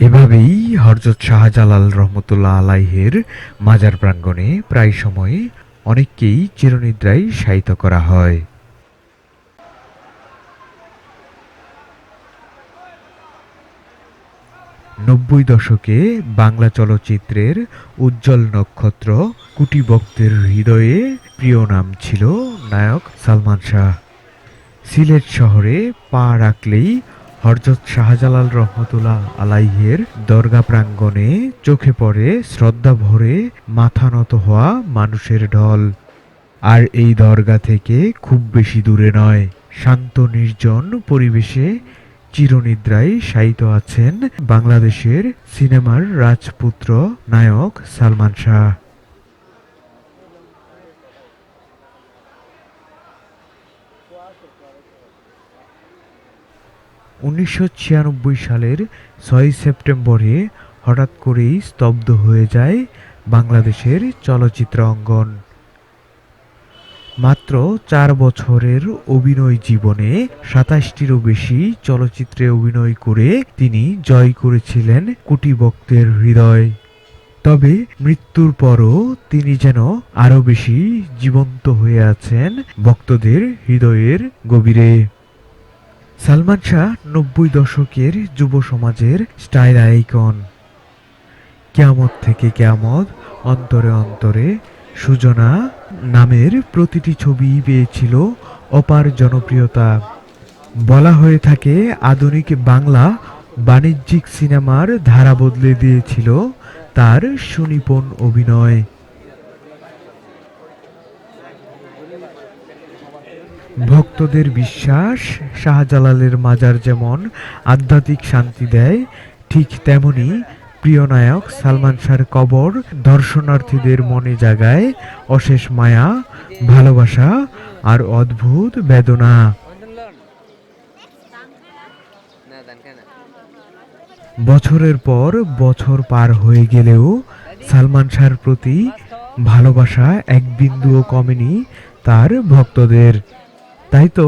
এভাবেই হরজত শাহজালাল রহমতুল্লাহ আলাইহের মাজার প্রাঙ্গণে প্রায় সময় অনেককেই চিরনিদ্রায় শায়িত করা হয়। নব্বই দশকে বাংলা চলচ্চিত্রের উজ্জ্বল নক্ষত্র কুটি ভক্তের হৃদয়ে প্রিয় নাম ছিল নায়ক সালমান শাহ। সিলেট শহরে পা রাখলেই হরজত শাহজালাল রহমতুল্লাহ আলাইহের দরগা প্রাঙ্গণে চোখে পড়ে, শ্রদ্ধা ভরে, মাথা নত হওয়া মানুষের ঢল। আর এই দরগা থেকে খুব বেশি দূরে নয়। শান্ত, নির্জন পরিবেশে চিরনিদ্রায় শায়িত আছেন বাংলাদেশের সিনেমার রাজপুত্র নায়ক সালমান শাহ। উনিশশো ছিয়ানব্বই সালের ছয় সেপ্টেম্বরে হঠাৎ করেই স্তব্ধ হয়ে যায় বাংলাদেশের চলচ্চিত্র অঙ্গন। মাত্র চার বছরের অভিনয় জীবনে সাতাশটিরও বেশি চলচ্চিত্রে অভিনয় করে তিনি জয় করেছিলেন কোটি ভক্তের হৃদয়। তবে মৃত্যুর পরও তিনি যেন আরও বেশি জীবন্ত হয়ে আছেন ভক্তদের হৃদয়ের গভীরে। সালমান শাহ নব্বই দশকের যুব সমাজের স্টাইল আইকন। কেয়ামত থেকে কেয়ামত, অন্তরে অন্তরে সুজনা নামের প্রতিটি ছবি পেয়েছিল অপার জনপ্রিয়তা। বলা হয়ে থাকে, আধুনিক বাংলা বাণিজ্যিক সিনেমার ধারা বদলে দিয়েছিল তার সুনিপুণ অভিনয়। ভক্তদের বিশ্বাস, শাহজালালের মাজার যেমন আধ্যাত্মিক শান্তি দেয়, ঠিক তেমনি প্রিয় নায়ক সালমান শাহর কবর দর্শনার্থীদের মনে জাগায় অশেষ মায়া, ভালোবাসা আর অদ্ভুত বেদনা। বছরের পর বছর পার হয়ে গেলেও সালমান শাহর প্রতি ভালোবাসা এক বিন্দুও কমেনি তার ভক্তদের। তাই তো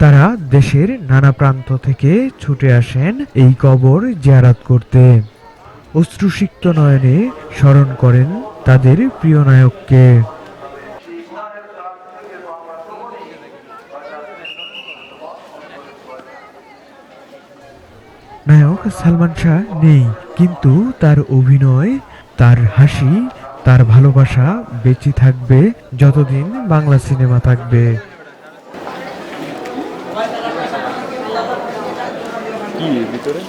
তারা দেশের নানা প্রান্ত থেকে ছুটে আসেন এই কবর জিয়ারাত করতে। অশ্রুসিক্ত নয়নে স্মরণ করেন তাদের প্রিয় নায়ককে। নায়ক সালমান শাহ নেই, কিন্তু তার অভিনয়, তার হাসি, তার ভালোবাসা বেঁচে থাকবে যতদিন বাংলা সিনেমা থাকবে। কি ভিতরে?